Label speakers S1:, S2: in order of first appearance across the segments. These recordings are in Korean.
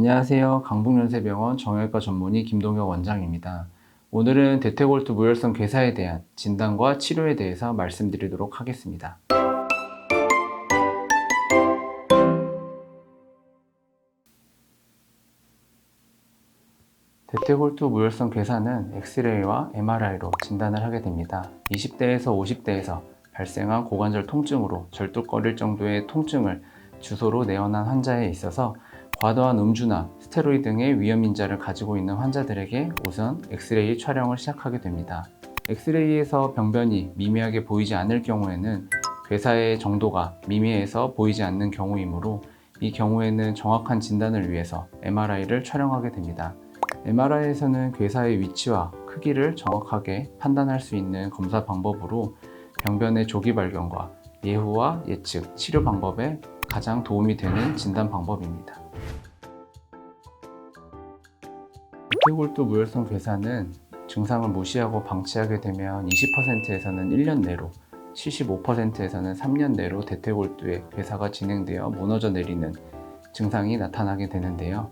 S1: 안녕하세요. 강북연세병원 정형외과 전문의 김동혁 원장입니다. 오늘은 대퇴골두 무혈성 괴사에 대한 진단과 치료에 대해서 말씀드리도록 하겠습니다. 대퇴골두 무혈성 괴사는 엑스레이와 MRI로 진단을 하게 됩니다. 20대에서 50대에서 발생한 고관절 통증으로 절뚝거릴 정도의 통증을 주소로 내원한 환자에 있어서 과도한 음주나 스테로이드 등의 위험 인자를 가지고 있는 환자들에게 우선 엑스레이 촬영을 시작하게 됩니다. 엑스레이에서 병변이 미미하게 보이지 않을 경우에는 괴사의 정도가 미미해서 보이지 않는 경우이므로 이 경우에는 정확한 진단을 위해서 MRI를 촬영하게 됩니다. MRI에서는 괴사의 위치와 크기를 정확하게 판단할 수 있는 검사 방법으로 병변의 조기 발견과 예후와 예측, 치료 방법에 가장 도움이 되는 진단 방법입니다. 대퇴골두 무혈성 괴사는 증상을 무시하고 방치하게 되면 20%에서는 1년 내로 75%에서는 3년 내로 대퇴골두의 괴사가 진행되어 무너져 내리는 증상이 나타나게 되는데요.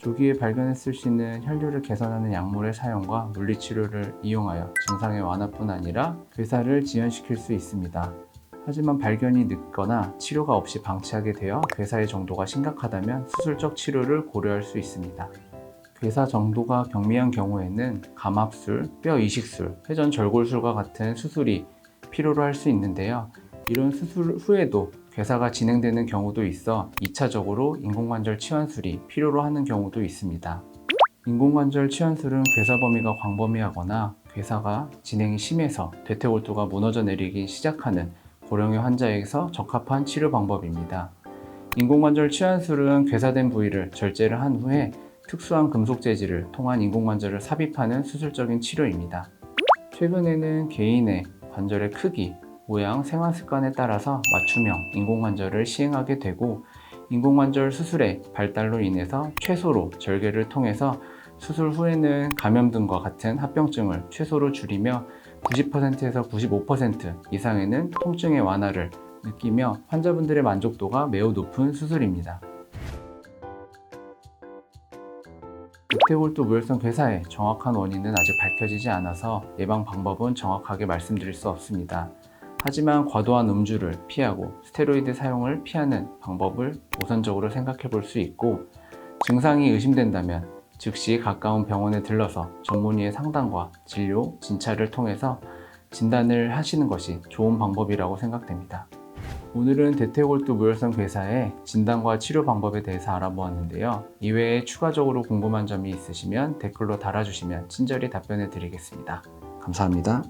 S1: 조기에 발견했을 수 있는 혈류를 개선하는 약물의 사용과 물리치료를 이용하여 증상의 완화뿐 아니라 괴사를 지연시킬 수 있습니다. 하지만 발견이 늦거나 치료가 없이 방치하게 되어 괴사의 정도가 심각하다면 수술적 치료를 고려할 수 있습니다. 괴사 정도가 경미한 경우에는 감압술, 뼈 이식술, 회전 절골술과 같은 수술이 필요로 할 수 있는데요. 이런 수술 후에도 괴사가 진행되는 경우도 있어 2차적으로 인공관절 치환술이 필요로 하는 경우도 있습니다. 인공관절 치환술은 괴사 범위가 광범위하거나 괴사가 진행이 심해서 대퇴골두가 무너져 내리기 시작하는 고령의 환자에게서 적합한 치료 방법입니다. 인공관절 치환술은 괴사된 부위를 절제를 한 후에 특수한 금속 재질을 통한 인공관절을 삽입하는 수술적인 치료입니다. 최근에는 개인의 관절의 크기, 모양, 생활 습관에 따라서 맞춤형 인공관절을 시행하게 되고 인공관절 수술의 발달로 인해서 최소로 절개를 통해서 수술 후에는 감염 등과 같은 합병증을 최소로 줄이며 90%에서 95% 이상에는 통증의 완화를 느끼며 환자분들의 만족도가 매우 높은 수술입니다. 대퇴골두 무혈성 괴사의 정확한 원인은 아직 밝혀지지 않아서 예방 방법은 정확하게 말씀드릴 수 없습니다. 하지만 과도한 음주를 피하고 스테로이드 사용을 피하는 방법을 우선적으로 생각해 볼 수 있고 증상이 의심된다면 즉시 가까운 병원에 들러서 전문의의 상담과 진료, 진찰을 통해서 진단을 하시는 것이 좋은 방법이라고 생각됩니다. 오늘은 대퇴골두 무혈성 괴사의 진단과 치료 방법에 대해서 알아보았는데요. 이외에 추가적으로 궁금한 점이 있으시면 댓글로 달아주시면 친절히 답변해 드리겠습니다. 감사합니다.